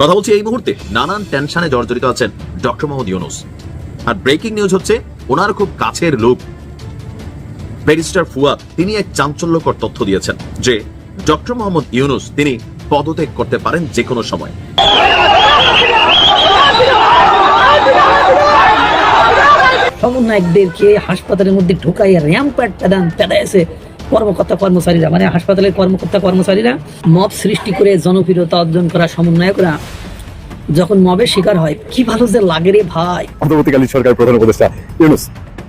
কথা বলছি এই মুহূর্তে নানান টেনশনে জর্জরিত আছেন ডক্টর মোহাম্মদ ইউনুস। আর ব্রেকিং নিউজ হচ্ছে, ওনার খুব কাছের লোক ব্যারিস্টার ফুয়াদ, তিনি এক চাঞ্চল্যকর তথ্য দিয়েছেন যে ডক্টর মোহাম্মদ ইউনুস, তিনি পদত্যাগ করতে পারেন যে কোনো সময়। সমন্বয়কদেরকে হাসপাতালের মধ্যে ঢুকাইয়া র্যাম্পার প্যাদান প্যাদায়েছে কর্মকর্তা কর্মচারীরা মানে হাসপাতালের কর্মকর্তা কর্মচারীরা মব সৃষ্টি করে জনপ্রিয়তা অর্জন করা সমন্বয়করা যখন মবের শিকার হয় কি ভালো যে লাগে রে ভাই। অন্তর্বর্তীকালীন সরকার প্রধান উপদেষ্টা ইউনুস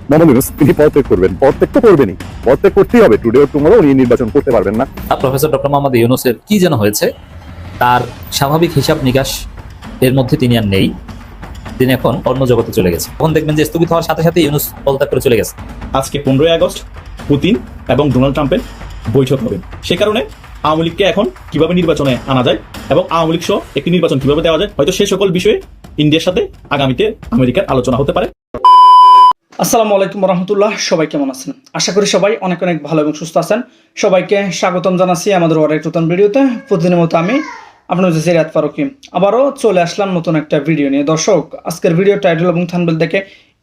মোহাম্মদ ইউনুস তিনি পদত্যাগ করবেন। পদত্যাগ তো করবেনই। পদত্যাগ করতেই হবে। টুডে টুমোরো উনি নির্বাচন করতে পারবেন না। প্রফেসর ডক্টর মোহাম্মদ ইউনুসের কি যেন হয়েছে তার স্বাভাবিক হিসাব নিকাশ এর মধ্যে তিনি আর নেই। তিনি এখন অন্য জগতে চলে গেছে তখন দেখবেন যে স্থগিত হওয়ার সাথে সাথে ইউনুস পদত্যাগ করে চলে গেছে আজকে পনেরোই আগস্ট পুতিন এবং ডোনাল্ড ট্রাম্পের বৈঠক হবে। সে কারণে আওয়ামী লীগকে এখন কীভাবে নির্বাচনে আনা যায় এবং আওয়ামী লীগ সহ একটি নির্বাচন কীভাবে দেওয়া যায়, হয়তো সে সকল বিষয়ে ইন্ডিয়ার সাথে আগামীতে আমেরিকার আলোচনা হতে পারে। আসসালামু আলাইকুম রহমতুল্লাহ সবাই কেমন আছেন? আশা করি সবাই অনেক অনেক ভালো এবং সুস্থ আছেন। সবাইকে স্বাগতম জানাচ্ছি আমাদের আরেক নতুন ভিডিওতে। প্রতিদিনের মতো আমি আপনার হচ্ছে সিরাত ফারুকি। আবারও চলে আসলাম নতুন একটা ভিডিও নিয়ে। দর্শক, আজকের ভিডিও টাইটেল এবং থানবেল দেখে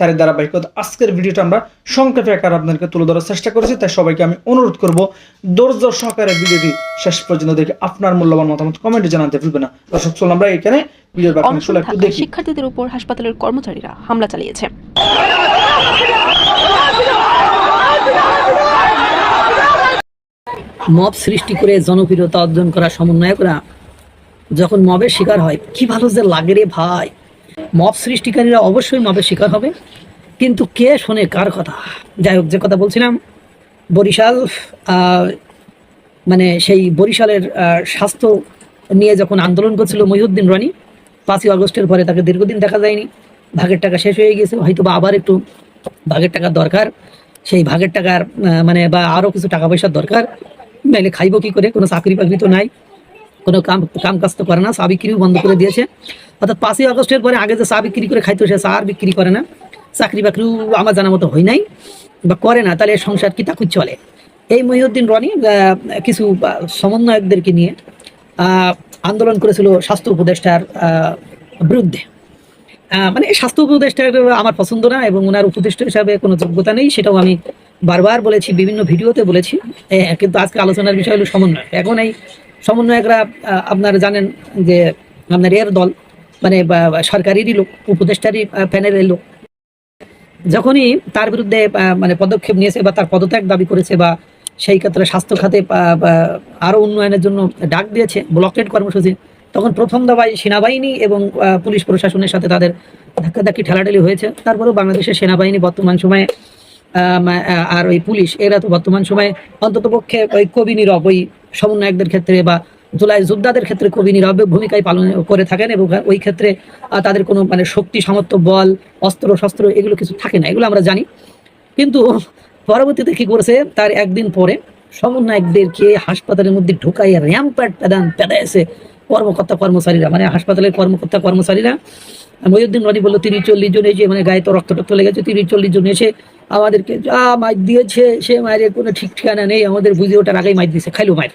তার ধারাবাহিকতা আজকের ভিডিওটা আমরা সংক্ষেপে আকার আপনাদেরকে তুলে ধরার চেষ্টা করেছি তাই সবাইকে আমি অনুরোধ করব ধৈর্য সহকারে ভিডিওটি শেষ পর্যন্ত দেখে আপনার মূল্যবান মতামত কমেন্টে জানাতে ভুলবে না। দর্শক চলুন আমরা এখানে ভিডিওর শিক্ষার্থীদের উপর হাসপাতালের কর্মচারীরা হামলা চালিয়েছে। মব সৃষ্টি করে জনপ্রিয়তা অর্জন করা সমন্বয়করা যখন মবের শিকার হয় কি ভালো যে লাগে রে ভাই। মব সৃষ্টিকারীরা অবশ্যই মবের শিকার হবে। কিন্তু কে শোনে কার কথা? যাই হোক, যে কথা বলছিলাম, বরিশাল মানে সেই বরিশালের স্বাস্থ্য নিয়ে যখন আন্দোলন করছিল মহিউদ্দিন রনি, পাঁচই আগস্টের পরে তাকে দীর্ঘদিন দেখা যায়নি। ভাগের টাকা শেষ হয়ে গেছে, হয়তো বা আবার একটু ভাগের টাকার দরকার। সেই ভাগের টাকার মানে বা আরও কিছু টাকা পয়সার দরকার। নাইলে খাইবো কি করে? কোনো চাকরি বাকরি তো নাই। কোনো কাম কাম কাজ তো করে না, চা বন্ধ করে দিয়েছে। অর্থাৎ পাঁচই আগস্টের পরে আগে যে চা বিক্রি করে খাইতো, সে চা বিক্রি করে না। চাকরি বাকরিও আমার জানা মতো হয় নাই বা করে না, তাহলে সংসার কি তাকুই চলে? এই মহিউদ্দিন রনি কিছু সমন্বয়কদেরকে নিয়ে আন্দোলন করেছিল স্বাস্থ্য উপদেষ্টার বিরুদ্ধে। মানে স্বাস্থ্য উপদেষ্টার আমার পছন্দ না এবং ওনার উপদেষ্টা হিসাবে কোনো যোগ্যতা নেই, সেটাও আমি বারবার বলেছি, বিভিন্ন ভিডিওতে বলেছি। কিন্তু আজকে আলোচনার বিষয় হলো সমন্বয়। এখন এই সমন্বয়করা আপনারা জানেন যে আপনার এর দল মানে সরকারেরই লোক উপদেষ্টারই প্যানেলের লোক। যখনই তার বিরুদ্ধে মানে পদক্ষেপ নিয়েছে বা তার পদত্যাগ দাবি করেছে বা সেই ক্ষেত্রে স্বাস্থ্য খাতে আহ, বা আরও উন্নয়নের জন্য ডাক দিয়েছে ব্লকেট কর্মসূচি তখন প্রথম দাবায় সেনাবাহিনী এবং পুলিশ প্রশাসনের সাথে তাদের ধাক্কাধাক্কি ঠেলাঠেলি হয়েছে। তারপরেও বাংলাদেশের সেনাবাহিনী বর্তমান সময়ে আর ওই পুলিশ এরা তো বর্তমান সময়ে অন্ততপক্ষে ওই কবি নীরব ওই সমন্বয়কদের ক্ষেত্রে বা জুলাই যোদ্ধাদের ক্ষেত্রে কবি নীরব ভূমিকায় পালন করে থাকেন এবং ওই ক্ষেত্রে তাদের কোনো মানে শক্তি, সামর্থ্য, বল, অস্ত্র, শস্ত্র এগুলো কিছু থাকে না, এগুলো আমরা জানি। কিন্তু পরবর্তীতে কি করেছে? তার একদিন পরে সমন্বয়কদেরকে হাসপাতালের মধ্যে ঢুকাইয়া র্যাম্পার প্যাদান পেদায়েছে কর্মকর্তা কর্মচারীরা মানে হাসপাতালের কর্মকর্তা কর্মচারীরা মহিউদ্দিন রনি বলল, তিরিশ চল্লিশ জন এসে মানে গায়ে তো রক্ত টক্ত লেগেছে, তিরিশ চল্লিশ জন এসে আমাদেরকে যা মাইক দিয়েছে, সে মায়ের কোনো ঠিক ঠিকানা নেই, আমাদের বুঝে ওঠার আগেই মাইক দিয়েছে, খাইলো মায়ের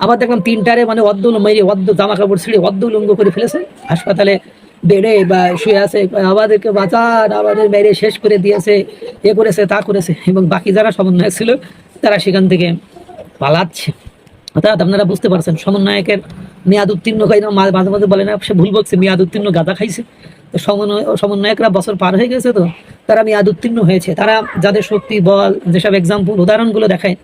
আবার দেখলাম তিনটারে মানে অর্ধ মেরে অর্ধ জামা কাপড় ছিঁড়ে অর্ধ লঙ্গ করে ফেলেছে, হাসপাতালে বেডে বা শুয়ে আছে, আমাদেরকে বাঁচান, আমাদের মেরে শেষ করে দিয়েছে, এ করেছে, তা করেছে, এবং বাকি যারা সমন্বয় ছিল, তারা সেখান থেকে পালাচ্ছে। অর্থাৎ আপনারা বুঝতে পারছেন, সমন্বয়কের মেয়াদ উত্তীর্ণ খাই না মাঝে মাঝে বলে না, সে ভুল বলছে, মেয়াদ উত্তীর্ণ গাঁদা খাইছে। তো সমন্বয়, সমন্বয়করা বছর পার হয়ে গেছে তো, তারা মেয়াদ উত্তীর্ণ হয়েছে। তারা যাদের শক্তি, বল, যেসব এক্সাম্পল উদাহরণগুলো দেখায়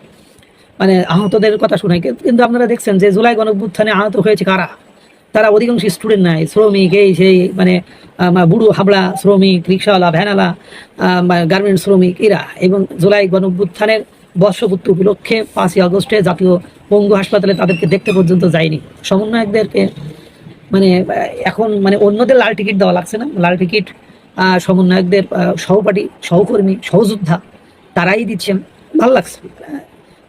মানে আহতদের কথা শোনায়, কিন্তু- আপনারা দেখছেন যে জুলাই গণভ্যুত্থানে আহত হয়েছে কারা? তারা অধিকাংশ স্টুডেন্ট নাই, শ্রমিক, এই সেই মানে বুড়ো হাবড়া শ্রমিক, রিক্সাওয়ালা ভ্যানালা গার্মেন্টস শ্রমিক, এরা। এবং জুলাই গণভ্যুত্থানের বর্ষপূর্তি উপলক্ষে পাঁচই আগস্টে জাতীয় পঙ্গু হাসপাতালে তাদেরকে দেখতে পর্যন্ত যায়নি। সমন্বয়কদেরকে মানে এখন মানে অন্যদের লাল টিকিট দেওয়া লাগছে না। লাল টিকিট সমন্বয়কদের সহপাঠী, সহকর্মী, সহযোদ্ধা তারাই দিচ্ছেন। ভালো লাগছে।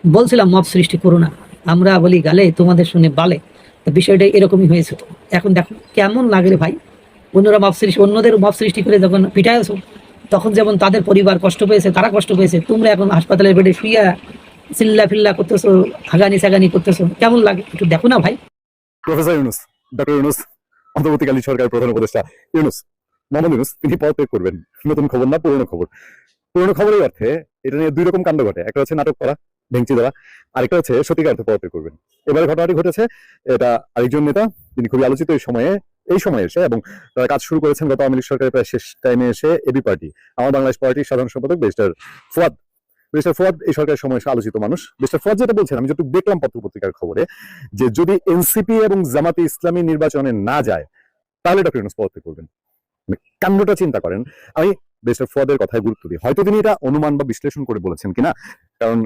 বলছিলাম মব সৃষ্টি করো না। আমরা বলি, গালে তোমাদের শুনে বালে। বিষয়টা এরকমই হয়েছে। এখন দেখো, কেমন লাগে ভাই? অন্যরা মব সৃষ্টি, অন্যদের মব সৃষ্টি করে যখন পিটাইছো তখন যেমন তাদের পরিবার কষ্ট পেয়েছে, তারা কষ্ট পেয়েছে, তোমরা এখন হাসপাতালের বেডে শুইয়া চিল্লা ফিল্লা করতেছো, হাগানি সাগানি করতেছো, কেমন লাগে? একটু দেখো না ভাই। প্রফেসর ইউনুস ডক্টর ইউনুস, অন্তর্বর্তীকালীন সরকারের প্রধান উপদেষ্টা ইউনুস মোহাম্মদ ইউনুস, তিনি করবেন। নতুন খবর না পুরনো খবর? পুরনো খবরের অর্থে এটা নিয়ে দুই রকম কাণ্ড ঘটে, একটা হচ্ছে নাটক করা, ভেঙচি দেওয়া আরেকটা হচ্ছে সত্যিকার অর্থে পদত্যাগ করবেন। এবারে ঘটনাটি ঘটেছে, এটা আরেকজন নেতা, তিনি খুবই আলোচিত এই সময়ে এই সময় এসে এবং তারা কাজ শুরু করেছেন গত আওয়ামী সরকারের প্রায় শেষ টাইমে এসে এবি পার্টি আমার বাংলাদেশ পার্টির সাধারণ সম্পাদক বেস্টার ফুয়াদ। মিস্টার ফুয়াদ এই সরকারের সময় এসে আলোচিত মানুষ। মিস্টার ফুয়াদ যেটা বলছেন, আমি যতটুকু দেখলাম পত্র পত্রিকার খবরে, যে যদি এনসিপি এবং জামাতে ইসলামী নির্বাচনে না যায়, তাহলে ডক্টর ইউনুস পদত্যাগ করবেন। মানে কাণ্ডটা চিন্তা করেন। আমি বেস্টার ফুয়াদের কথায় গুরুত্ব দিই। হয়তো তিনি এটা অনুমান বা বিশ্লেষণ করে বলেছেন কিনা? কারণ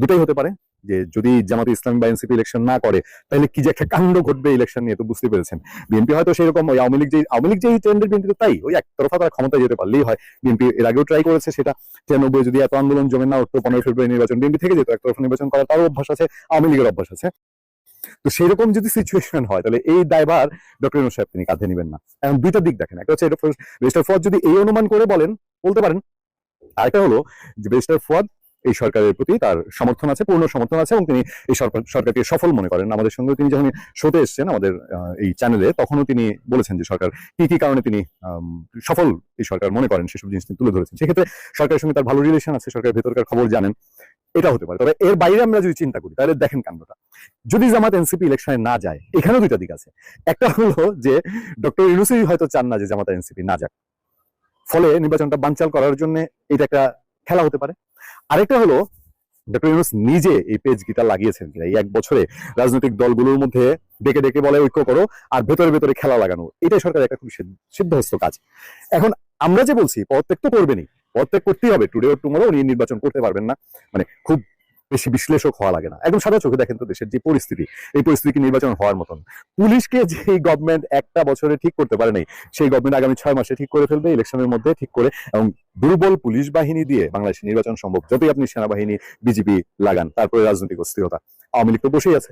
দুটাই হতে পারে। যে যদি জামাতে ইসলাম বা এনসিপি ইলেকশন না করে, তাহলে কি যে একটা কাণ্ড ঘটবে ইলেকশন নিয়ে? তো বুঝতে পেরেছেন। বিএনপি হয়তো সেরকম ওই আওয়ামী লীগ যে আওয়ামী লীগ যে ট্রেন্ডের তাই, ওই একতরফা তারা ক্ষমতায় যেতে পারলেই হয়। বিএনপি এর আগেও ট্রাই করেছে সেটা। তিরানব্বই যদি এত আন্দোলন জমে না, উঠতো পনেরো ফেব্রুয়ারি নির্বাচন। বিএনপি থেকে যেত, একতরফা নির্বাচন করার তারও অভ্যাস আছে, আওয়ামী লীগের অভ্যাস আছে। তো সেরকম যদি সিচুয়েশন হয়, তাহলে এই দায়ভার ডক্টর ইউনুস সাহেব, তিনি কাঁধে নেবেন না। এখন দুইটা দিক দেখেন। একটা হচ্ছে রেজিস্টার ফোয়াদ যদি এই অনুমান করে বলেন, বলতে পারেন। আরেকটা হলো যে রেজিস্টার ফোয়াদ এই সরকারের প্রতি তার সমর্থন আছে, পূর্ণ সমর্থন আছে এবং তিনি এই সরকার, সরকারকে সফল মনে করেন। আমাদের সঙ্গে তিনি যখন শোতে এসেছেন আমাদের এই চ্যানেলে তখনও তিনি বলেছেন যে সরকার কি কি কারণে তিনি সফল এই সরকার মনে করেন সেসব জিনিস তিনি তুলে ধরেছেন। সেক্ষেত্রে সরকারের সঙ্গে তার ভালো রিলেশন আছে, সরকারের ভেতরকার খবর জানেন, এটা হতে পারে। তবে এর বাইরে আমরা যদি চিন্তা করি, তাহলে দেখেন কাণ্ডটা যদি জামাত এনসিপি ইলেকশনে না যায়, এখানেও দুইটা দিক আছে। একটা হলো যে, ডক্টর ইউনুসই হয়তো চান না যে জামাত এনসিপি না যাক। ফলে নির্বাচনটা বানচাল করার জন্য এটা একটা খেলা হতে পারে। আরেকটা হলো ডক্টর ইউনুস নিজে এই পেজ গিটার লাগিয়েছেন এই এক বছরে রাজনৈতিক দলগুলোর মধ্যে ডেকে ডেকে বলে, ঐক্য করো আর ভেতরে ভেতরে খেলা লাগানো। এটাই সরকারের একটা খুব সিদ্ধহস্ত কাজ। এখন আমরা যে বলছি, পদত্যাগ তো করবেনই। পদত্যাগ করতেই হবে। টুডে ও টুমোরো উনি নির্বাচন করতে পারবেন না। মানে খুব বেশি বিশ্লেষক হওয়া লাগে না। একদম সাদা চোখে দেখেন তো দেশের যে পরিস্থিতি, এই পরিস্থিতি নির্বাচন হওয়ার মতন। পুলিশকে যে গভর্নমেন্ট একটা বছরে ঠিক করতে পারে নাই, সেই গভর্নমেন্ট আগামী ছয় মাসে ঠিক করে ফেলবে ইলেকশনের মধ্যে ঠিক করে, এবং দুর্বল পুলিশ বাহিনী দিয়ে বাংলাদেশে নির্বাচন সম্ভব যতই আপনি সেনাবাহিনী বিজেপি লাগান, তারপরে রাজনৈতিক অস্থিরতা। আওয়ামী লীগ তো বসেই আছে।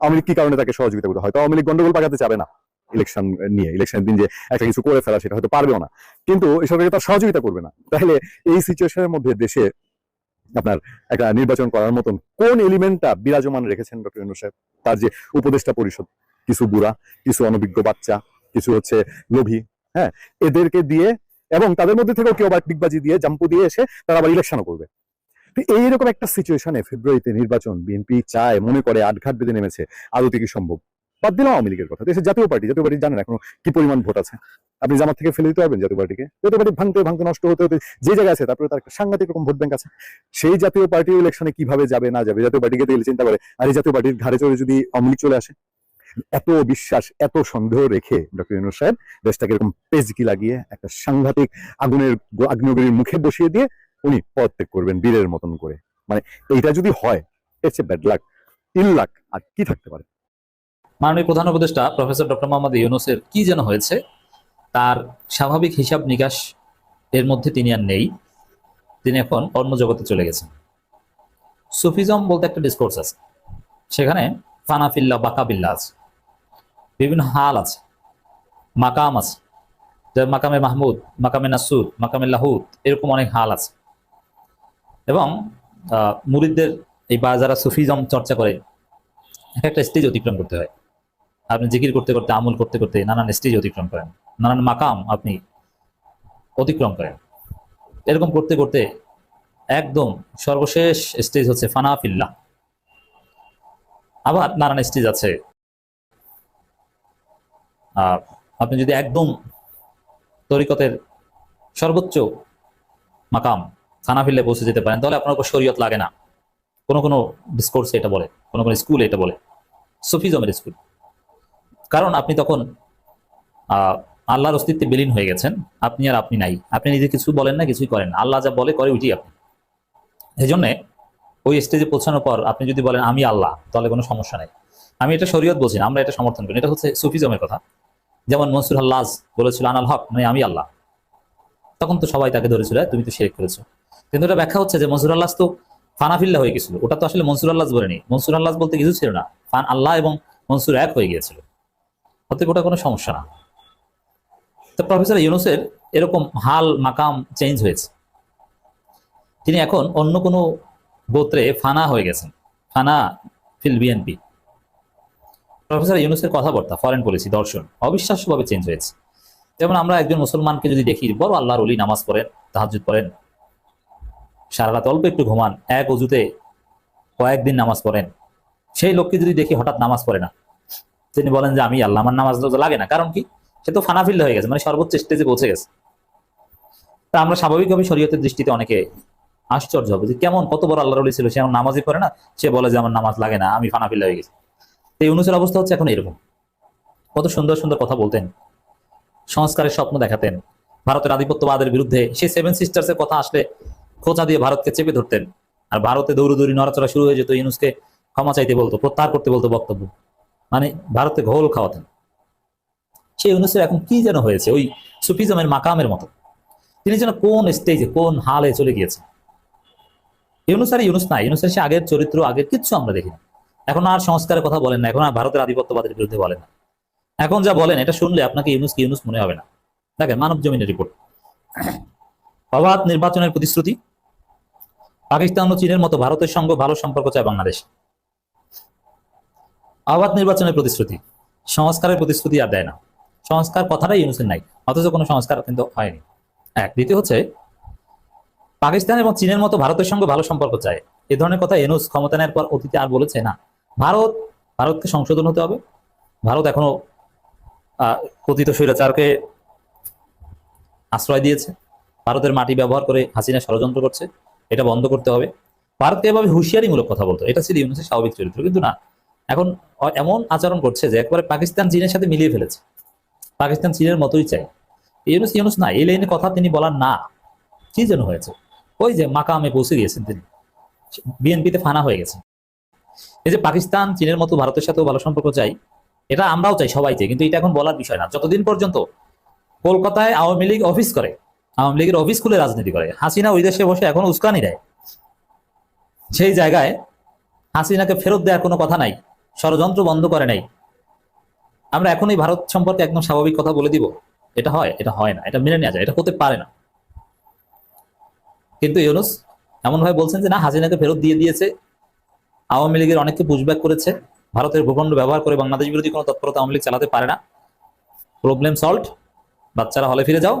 আওয়ামী লীগ কি কারণে তাকে সহযোগিতা করতে হয়তো আওয়ামী লীগ গন্ডগোল পাকাতে যাবে না ইলেকশন নিয়ে ইলেকশনের দিন যে একটা কিছু করে ফেলা সেটা হয়তো পারবেও না। কিন্তু সরকারকে তার সহযোগিতা করবে না। তাহলে এই সিচুয়েশনের মধ্যে দেশে আপনার একটা নির্বাচন করার মতন কোন এলিমেন্টটা বিরাজমান রেখেছেন ডক্টর ইউনুস সাহেব? তার যে উপদেষ্টা পরিষদ, কিছু বুড়া, কিছু অনভিজ্ঞ বাচ্চা, কিছু হচ্ছে লোভী হ্যাঁ? এদেরকে দিয়ে এবং তাদের মধ্যে থেকেও কেউ আবার ডিগবাজি দিয়ে, জাম্পু দিয়ে এসে তারা আবার ইলেকশনও করবে। এইরকম একটা সিচুয়েশনে ফেব্রুয়ারিতে নির্বাচন বিএনপি চায়, মনে করে আটঘাট বেঁধে নেমেছে, আদতে কি সম্ভব? বাদ দিলাম আওয়ামী লীগের কথা। দেশের জাতীয় পার্টি জাতীয় পার্টি জানেন এখন কি পরিমাণ ভোট আছে। আপনি জামাত থেকে ফেলে দিতে পারবেন জাতীয় পার্টিকে। জাতীয় পার্টি ভাঙতে ভাঙতে নষ্ট হতে হতে যে জায়গায় আছে, তারপরে তার একটা সাংঘাতিক রকম ভোট ব্যাংক আছে। সেই জাতীয় পার্টি ইলেকশনে কীভাবে যাবে, না যাবে, জাতীয় পার্টিকে দেখলে চিন্তা করে, আর এই জাতীয় পার্টির ঘাড়ে চড়ে যদি আওয়ামী চলে আসে? এত বিশ্বাস, এত সন্দেহ রেখে ডক্টর ইউনুস সাহেব দেশটাকে এরকম পেজকি লাগিয়ে একটা সাংঘাতিক আগুনের আগ্নেয়গিরির মুখে বসিয়ে দিয়ে উনি পদত্যাগ করবেন বীরের মতন করে। মানে এইটা যদি হয় it's a bad luck ill luck আর কি থাকতে পারে? মাননীয় প্রধান উপদেষ্টা প্রফেসর ডক্টর মোহাম্মদ ইউনুসের কি যেন হয়েছে, তার স্বাভাবিক হিসাব নিকাশ এর মধ্যে তিনি আর নেই। তিনি এখন অন্য জগতে চলে গেছেন। সুফিজম বলতে একটা ডিসকোর্স আছে। সেখানে ফানাফিল্লা বাকাবিল্লা আছে। বিভিন্ন হাল আছে। মাকাম আছে। যেমন মাকামে মাহমুদ, মাকামে নাসুদ মাকামে লাহুদ এরকম অনেক হাল আছে। এবং মুরিদদের এই বা, যারা সুফিজম চর্চা করে, এক একটা স্টেজ অতিক্রম করতে হয়। আপনি জিকির করতে করতে, আমল করতে করতে নানান স্টেজ অতিক্রম করেন। নানান মাকাম আপনি অতিক্রম করেন। এরকম করতে করতে একদম সর্বশেষ স্টেজ হচ্ছে ফানাফিল্লা। আবার নানান স্টেজ আছে আহ, আপনি যদি একদম তরিকতের সর্বোচ্চ মাকাম থানাফিল্লে পৌঁছে যেতে পারেন তাহলে আপনার উপর শরীয়ত লাগে না। কোনো কোনো ডিসকোর্সে এটা বলে কোনো কোনো স্কুলে এটা বলে। সুফিজমের স্কুল কারণ আপনি তখন আল্লাহর অস্তিত্বে বিলীন হয়ে গেছেন আপনি আর আপনি নাই। আপনি নিজে কিছু বলেন না কিছুই করেন আল্লাহ যা বলে করে উঠি আপনি। এই জন্যে ওই স্টেজে পৌঁছানোর পর আপনি যদি বলেন আমি আল্লাহ তাহলে কোনো সমস্যা নেই। আমি এটা শরীয়ত বলছি আমরা এটা সমর্থন করি এটা হচ্ছে সুফিজমের কথা। যেমন মনসুর আল্লাহ বলেছিল, আনাল হক মানে আমি আল্লাহ। তখন তো সবাই তাকে ধরেছিল তুমি তো শেখ করেছ। কিন্তু এটা ব্যাখ্যা হচ্ছে যে মনসুর আল্লাহ তো ফানাফিল্লা হয়ে গেছিল। ওটা তো আসলে মনসুর আল্লাহ বলেনি। মনসুর আল্লাহ বলতে কিছু ছিল না। ফান আল্লাহ এবং মনসুর এক হয়ে গিয়েছিল। অতএব ওটা কোনো সমস্যা না। তো প্রফেসর ইউনুসের এরকম হাল, মাকাম চেঞ্জ হয়েছে। তিনি এখন অন্য কোনো গোত্রে ফানা হয়ে গেছেন। ফানা ফিল বিএনপি প্রফেসর ইউনুসের কথাবার্তা ফরেন পলিসি দর্শন, অবিশ্বাস্যভাবে চেঞ্জ হয়েছে। যেমন আমরা একজন মুসলমানকে যদি দেখি, বড় আল্লাহর অলি নামাজ পড়েন তাহাজুদ পড়েন সারা রাত অল্প একটু ঘুমান, এক অজুতে কয়েকদিন নামাজ পড়েন, সেই লোককে যদি দেখি হঠাৎ নামাজ পড়ে না, তিনি বলেন যে আমি আল্লাহ আমার নামাজ রোজা লাগে না, কারণ কি? সে তো ফানাফিল্ড হয়ে গেছে মানে সর্বোচ্চ স্টেজে পৌঁছে গেছে। তা আমরা স্বাভাবিকভাবে শরীয়তের দৃষ্টিতে অনেকে আশ্চর্য হবে যে কেমন, কত বড় আল্লাহর অলি ছিল, সে আমার নামাজই পড়ে না, সে বলে যে আমার নামাজ লাগে না, আমি ফানাফিল্ড হয়ে গেছি। তো এই অনুসার অবস্থা হচ্ছে এখন এরকম। কত সুন্দর সুন্দর কথা বলতেন। সংস্কারের স্বপ্ন দেখাতেন। ভারতের আধিপত্যবাদের বিরুদ্ধে সেই সেভেন সিস্টার্সের কথা আসলে খোঁচা দিয়ে ভারতকে চেপে ধরতেন। আর ভারতে দৌড়দৌড়ি নড়াচড়া শুরু হয়ে যেত ইউনুসকে ক্ষমা চাইতে বলতো, প্রত্যাহার করতে বলতো বক্তব্য। মানে ভারতে ঘোল খাওয়াতেন। সেই ইউনুসের এখন কি যেন হয়েছে, ওই সুফিজমের মাকামের মতো। তিনি যেন কোন স্টেজে কোন হালে চলে গিয়েছেন। ইউনুস আর ইউনুস না ইউনুসের সে আগের চরিত্র, আগের কিচ্ছু আমরা দেখি না এখন আর সংস্কারের কথা বলেন না, এখন আর ভারতের আধিপত্যবাদের বিরুদ্ধে বলেন না। এখন যা বলেন, এটা শুনলে আপনাকে ইউনুস কি ইউনুস মনে হবে না। দেখেন, মানব জমিনের রিপোর্ট অবাধ নির্বাচনের প্রতিশ্রুতি। পাকিস্তান ও চীনের মতো ভারতের সঙ্গে ভালো সম্পর্ক চায় বাংলাদেশ। অবাধ নির্বাচনের প্রতিশ্রুতি। সংস্কারের প্রতিশ্রুতি আর দেয় না। সংস্কার কথাটাই ইউনুসের নাই, অথচ কোনো সংস্কার কিন্তু হয়নি। এক, দ্বিতীয় হচ্ছে, পাকিস্তান এবং চীনের মতো ভারতের সঙ্গে ভালো সম্পর্ক চায়। এ ধরনের কথা এনুস ক্ষমতা নেওয়ার পর অতীতে আর বলেছে না। ভারত, ভারতকে সংশোধন হতে হবে। ভারত এখনও কথিত স্বৈরাচারকে আশ্রয় দিয়েছে। ভারতের মাটি ব্যবহার করে হাসিনা ষড়যন্ত্র করছে। এটা বন্ধ করতে হবে। ভারতকে এভাবে হুঁশিয়ারিমূলক কথা বলতো এটা ছিল ইউনুসের স্বাভাবিক চরিত্র, কিন্তু না। এখন এমন আচরণ করছে যে একবারে পাকিস্তান চীনের সাথে মিলিয়ে ফেলেছে। পাকিস্তান চীনের মতোই চাই। ইউনুস ইউনুস না, এই লাইনে কথা তিনি বলার না। কি যেন হয়েছে। ওই যে মাকামে পৌঁছে গিয়েছেন তিনি। বিএনপিতে ফানা হয়ে গেছে। এই যে পাকিস্তান, চীনের মতো ভারতের সাথেও ভালো সম্পর্ক চাই, এটা আমরাও চাই সবাই চাই কিন্তু এটা এখন বলার বিষয় না। যতদিন পর্যন্ত কলকাতায় আওয়ামী লীগ অফিস করে, আওয়ামী লীগের অফিস খুলে রাজনীতি করে, হাসিনা ওই দেশে বসে এখন উস্কানি দেয়। সেই জায়গায় হাসিনাকে ফেরত দেওয়ার কোনো কথা নাই, ষড়যন্ত্র বন্ধ করে নাই। আমরা এখনই ভারত সম্পর্কে একদম স্বাভাবিক কথা বলে দিব, এটা হয় এটা হয় না, এটা মেনে নেওয়া যায়, এটা হতে পারে না। কিন্তু ইউনুস এমন ভাবে বলছেন যে না, হাসিনাকে ফেরত দিয়ে দিয়েছে আওয়ামী লীগের অনেককে পুশব্যাক করেছে। ভারতের ভূখণ্ড ব্যবহার করে বাংলাদেশ বিরোধী কোনো তৎপরতা আওয়ামী লীগ চালাতে পারে না। প্রবলেম সলভ বাচ্চারা হলে ফিরে যাও।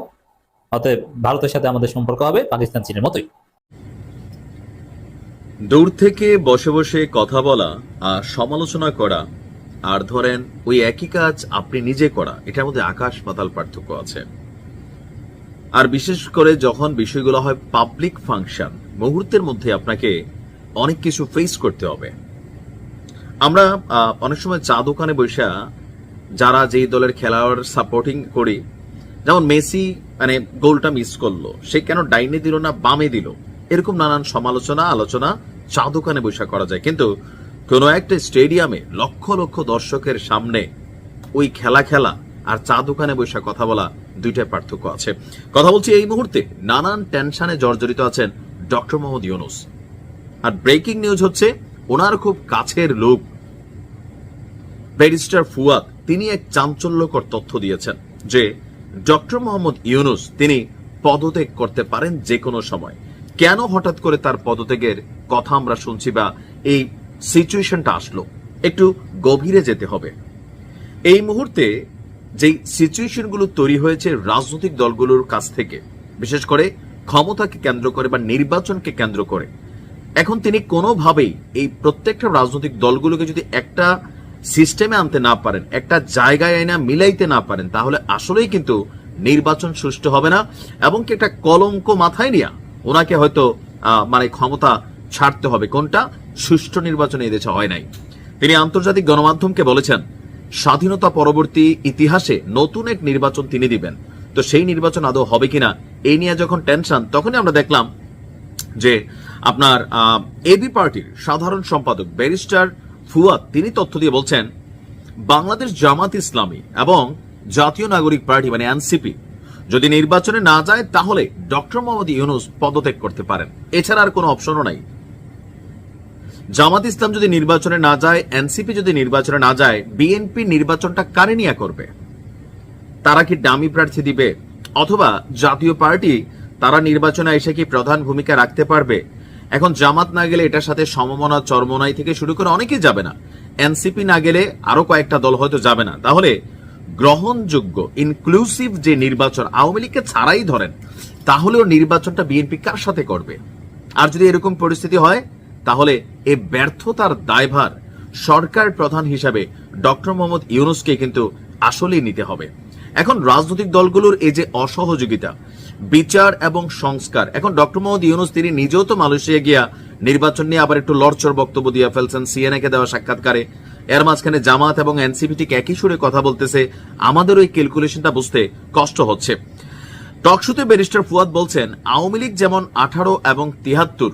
অতএব ভারতের সাথে আমাদের সম্পর্ক হবে, পাকিস্তান, চীনের মতোই। দূর থেকে বসে বসে কথা বলা আর সমালোচনা করা আর ধরেন ওই একই কাজ আপনি নিজে করা, এটার মধ্যে আকাশ পাতাল পার্থক্য আছে। আর বিশেষ করে যখন বিষয়গুলো হয় পাবলিক ফাংশন মুহূর্তের মধ্যে আপনাকে অনেক কিছু ফেস করতে হবে। আমরা অনেক সময় চা দোকানে বসে যারা যেই দলের খেলোয়াড় সাপোর্টিং করি, যেমন মেসি মানে গোলটা মিস করল, সে কেন ডাইনে দিল না বামে দিল? এরকম নানান সমালোচনা, আলোচনা চা দোকানে বসে করা যায়। কিন্তু কোনো একটা স্টেডিয়ামে লক্ষ লক্ষ দর্শকের সামনে ওই খেলা খেলা আর চা দোকানে বসে কথা বলা দুইটা পার্থক্য আছে। কথা বলছি এই মুহূর্তে। নানান টেনশনে জর্জরিত আছেন ডক্টর মোহাম্মদ ইউনুস। আর ব্রেকিং নিউজ হচ্ছে, ওনার খুব কাছের লোক, ব্যারিস্টার ফুয়াদ, তিনি এক চাঞ্চল্যকর তথ্য দিয়েছেন যে, ডক্টর মোহাম্মদ ইউনুস, তিনি পদত্যাগ করতে পারেন যে কোনো সময়। কেন হঠাৎ করে তার পদত্যাগের কথা আমরা শুনছি বা এই সিচুয়েশনটা আসলো? একটু গভীরে যেতে হবে। এই মুহূর্তে যেই সিচুয়েশনগুলো তৈরি হয়েছে রাজনৈতিক দলগুলোর কাছ থেকে, বিশেষ করে ক্ষমতাকে কেন্দ্র করে বা নির্বাচনকে কেন্দ্র করে এখন তিনি কোনোভাবেই এই প্রত্যেকটা রাজনৈতিক দলগুলোকে যদি একটা সিস্টেমে আনতে না পারেন, একটা জায়গায় আইনা মিলাইতে না পারেন, তাহলে আসলেই কিন্তু নির্বাচন সুষ্ঠু হবে না। এবং কি একটা কলঙ্ক মাথায় নিয়ে ওনাকে হয়তো মানে ক্ষমতা ছাড়তে হবে। কোনটা? সুষ্ঠু নির্বাচন এই দেশে হয় নাই। তিনি আন্তর্জাতিক গণমাধ্যমকে বলেছেন, স্বাধীনতা পরবর্তী ইতিহাসে নতুন এক নির্বাচন তিনি দিবেন। তো সেই নির্বাচন আদৌ হবে কিনা এই নিয়ে যখন টেনশন, তখনই আমরা দেখলাম যে আপনার এবি পার্টির সাধারণ সম্পাদক, ব্যারিস্টার ফুয়াদ, তিনি তথ্য দিয়ে বলছেন, বাংলাদেশ জামাত ইসলামী এবং জাতীয় নাগরিক পার্টি মানে এনসিপি যদি নির্বাচনে না যায়, তাহলে ডক্টর মোহাম্মদ ইউনুস পদত্যাগ করতে পারেন। এছাড়া আর কোনো অপশনও নাই। জামাত ইসলাম যদি নির্বাচনে না যায়, এনসিপি যদি নির্বাচনে না যায়, বিএনপি নির্বাচনটা কারে নিয়ে করবে? তারা কি ডামি প্রার্থী দিবে? অথবা জাতীয় পার্টি, তারা নির্বাচনে এসে কি প্রধান ভূমিকা রাখতে পারবে? এখন জামাত না গেলে এটার সাথে সমমনা, চরমনাই থেকে শুরু করে অনেকেই যাবে না। এনসিপি না গেলে আরও কয়েকটা দল হয়তো যাবে না। তাহলে গ্রহণযোগ্য ইনক্লুসিভ যে নির্বাচন আওয়ামী লীগকে ছাড়াই ধরেন, তাহলেও নির্বাচনটা বিএনপি কার সাথে করবে? আর যদি এরকম পরিস্থিতি হয়, তাহলে এ ব্যর্থতার দায়ভার সরকার প্রধান হিসাবে ডক্টর মোহাম্মদ ইউনুসকে কিন্তু আসলেই নিতে হবে। এখন রাজনৈতিক দলগুলোর এই যে অসহযোগিতা বিচার এবং সংস্কার। এখন ডক্টর মোহাম্মদ ইউনুস, তিনি নিজেও তো মালয়েশিয়া গিয়া নির্বাচন নিয়ে আবার একটু লড়চড় বক্তব্য দিয়ে ফেলছেন সিএনএ কে দেওয়া সাক্ষাৎকারে। এর মাঝখানে জামাত এবং এনসিপি ঠিক একই সুরে কথা বলতেছে, আমাদের ওই ক্যালকুলেশনটা বুঝতে কষ্ট হচ্ছে। টকশুতে ব্যারিস্টার ফুয়াদ বলছেন, আওয়ামী লীগ যেমন আঠারো এবং তিহাত্তর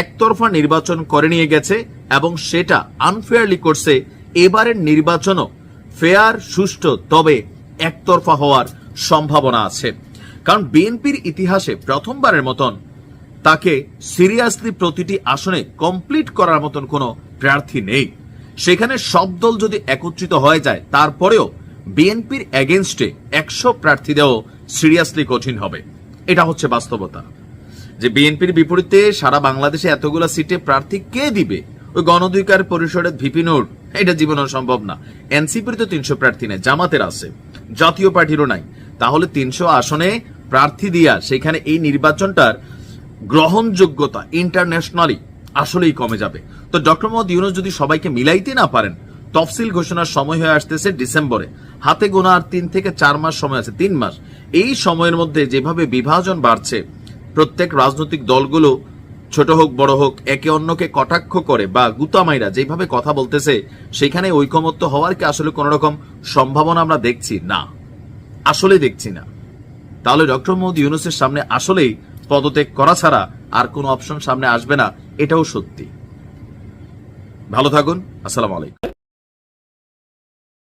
একতরফা নির্বাচন করে নিয়ে গেছে এবং সেটা আনফেয়ারলি করছে, এবারের নির্বাচনও ফেয়ার সুষ্ঠু, তবে একতরফা হওয়ার সম্ভাবনা আছে। কারণ বিএনপির ইতিহাসে প্রথমবারের মতন তাকে সিরিয়াসলি প্রতিটি আসনে কমপ্লিট করার মতন কোনো প্রার্থী নেই। সেখানে সব দল যদি একত্রিত হয়ে যায়, তারপরেও বিএনপির এগেনস্টে একশো প্রার্থী দেওয়া সিরিয়াসলি কঠিন হবে। এটা হচ্ছে বাস্তবতা। যে বিএনপির বিপরীতে সারা বাংলাদেশে এতগুলো সিটে প্রার্থী কে দিবে? ওই গণধিকার পরিষদের ভিপি নোট এটা জীবনও সম্ভব না। এনসিপির তো তিনশো প্রার্থী নেই, জামাতের আছে। জাতীয় পার্টিরও নাই। তাহলে তিনশো আসনে প্রার্থী দিয়া সেখানে এই নির্বাচনটার গ্রহণযোগ্যতা ইন্টারন্যাশনালি আসলেই কমে যাবে। তো ডক্টর মোহাম্মদ ইউনুস যদি সবাইকে মিলাইতে না পারেন, তফসিল ঘোষণার সময় হয়ে আসতেছে ডিসেম্বরে। হাতে গোনা আর তিন থেকে চার মাস সময় আছে, তিন মাস। এই সময়ের মধ্যে যেভাবে বিভাজন বাড়ছে, প্রত্যেক রাজনৈতিক দলগুলো ছোট হোক, বড় হোক, একে অন্যকে কটাক্ষ করে বা গুতামাইরা যেভাবে কথা বলতেছে, সেখানে ঐকমত্য হওয়ার কি আসলে কোন রকম সম্ভাবনা আমরা দেখছি? না। আসলে দেখছি না। তাহলে ডক্টর মোহাম্মদ ইউনুসের সামনে আসলেই পদত্যাগ করা ছাড়া আর কোনো অপশন সামনে আসবে না, এটাও সত্যি। ভালো থাকুন, আসসালামু আলাইকুম।